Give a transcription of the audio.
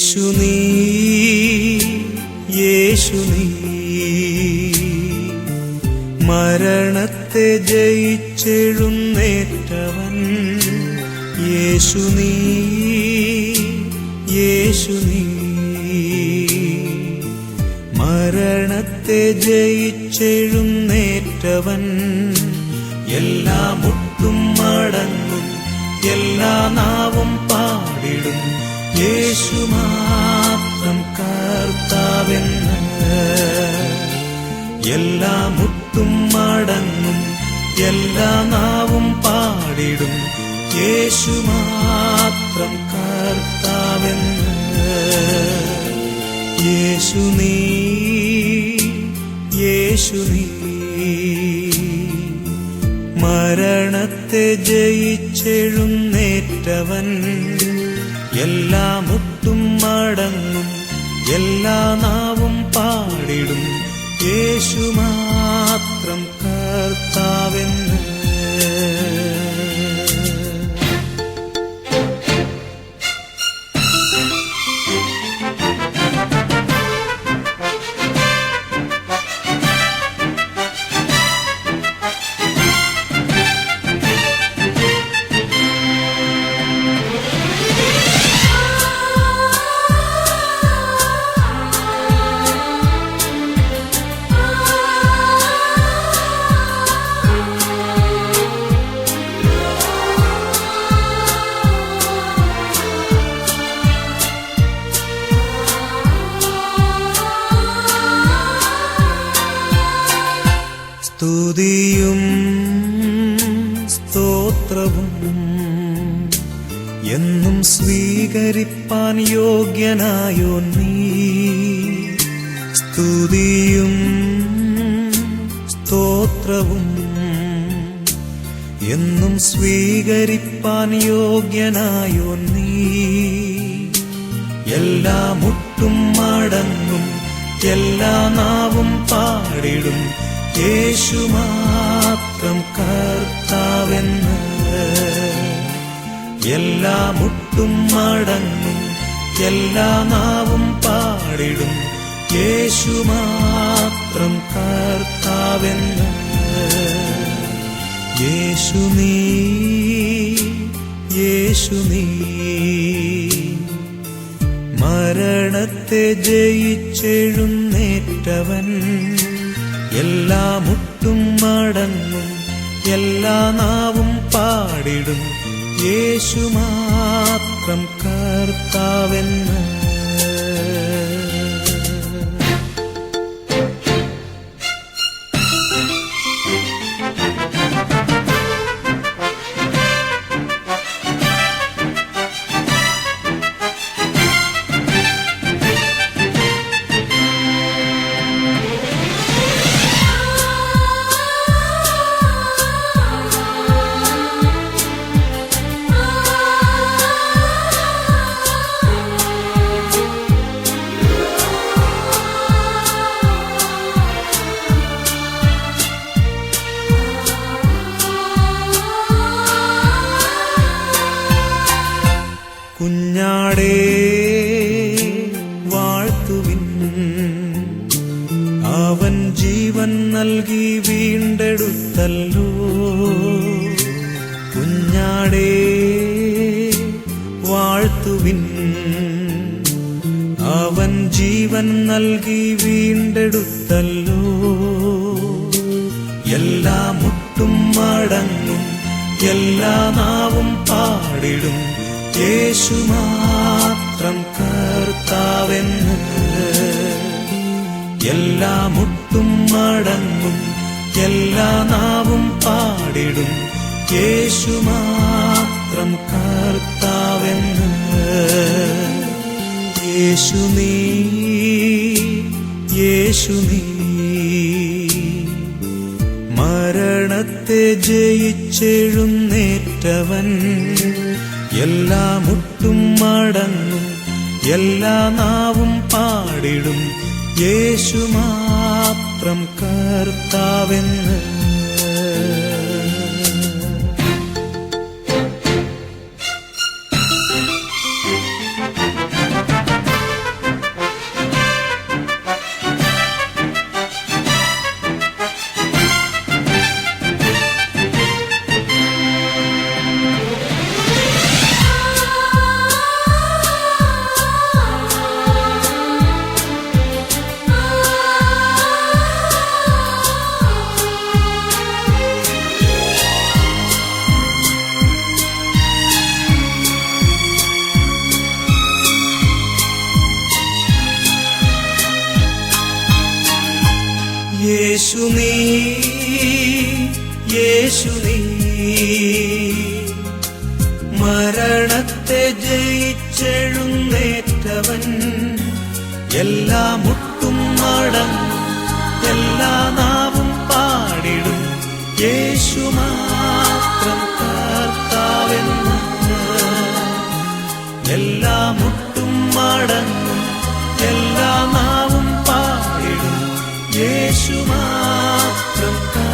യേശു നീ യേശു നീ. മരണത്തെ ജയിച്ചെഴുന്നേറ്റവൻ യേശു നീ യേശു നീ. മരണത്തെ ജയിച്ചെഴുന്നേറ്റവൻ എല്ലാ മുട്ടും മടങ്ങും എല്ലാ നാവും പാടിടും. യേശു മാത്രം കർത്താവെന്ന്. എല്ലാ മുട്ടും മടങ്ങും എല്ലാ നാവും പാടിടും. യേശു മാത്രം കർത്താവെന്ന്. യേശു നീ യേശു നീ. മരണത്തെ ജയിച്ചെഴുന്നേറ്റവൻ. എല്ലാ മുട്ടും മടങ്ങും എല്ലാ നാവും പാടിടും. യേശു മാത്രം കർത്താവെന്ന് സ്തുതിയും സ്തോത്രവും എന്നും സ്വീകരിപ്പാൻ യോഗ്യനായോ നീ. സ്തുതിയും സ്തോത്രവും എന്നും സ്വീകരിപ്പാൻ യോഗ്യനായോ നീ. എല്ലാ മുട്ടും മടങ്ങും എല്ലാ നാവും പാടിടും യേശു മാത്രം കർത്താവെന്ന് എല്ലാ മുട്ടും മടങ്ങും എല്ലാ നാവും പാടിടും. യേശുമാത്രം കർത്താവെന്ന് യേശു നീ യേശു നീ. മരണത്തെ ജയിച്ചെഴുന്നേറ്റവൻ എല്ലാ മുട്ടും മടങ്ങും എല്ലാ നാവും പാടിടും. യേശു മാത്രം കർത്താവെന്ന്. കുഞ്ഞാടേ വാഴ്ത്തുവിൻ. അവൻ ജീവൻ നൽകി വീണ്ടെടുത്തല്ലോ. കുഞ്ഞാടേ വാഴ്ത്തുവിൻ. അവൻ ജീവൻ നൽകി വീണ്ടെടുത്തല്ലോ. എല്ലാ മുട്ടും മടങ്ങും എല്ലാ നാവും പാടിടും. യേശു മാത്രം കർത്താവെന്ന്. എല്ലാ മുട്ടും മടങ്ങും എല്ലാ നാവും പാടിടും. യേശു മാത്രം കർത്താവെന്ന്. യേശു നീ യേശു നീ. മരണത്തെ ജയിച്ചെഴുന്നേറ്റവൻ. എല്ലാ മുട്ടും മടങ്ങും എല്ലാ നാവും പാടിടും. യേശു മാത്രം കർത്താവെന്ന് യേശു നീ യേശു നീ. മരണത്തെ ജയിച്ചെഴുന്നേറ്റവൻ എല്ലാ മുട്ടും മടങ്ങും എല്ലാ നാവും പാടിടും. യേശു മാത്രം കർത്താവെന്ന് എല്ലാ മുട്ടും മടങ്ങും എല്ലാ നാവും പാടിടും. യേശു മാത്രം from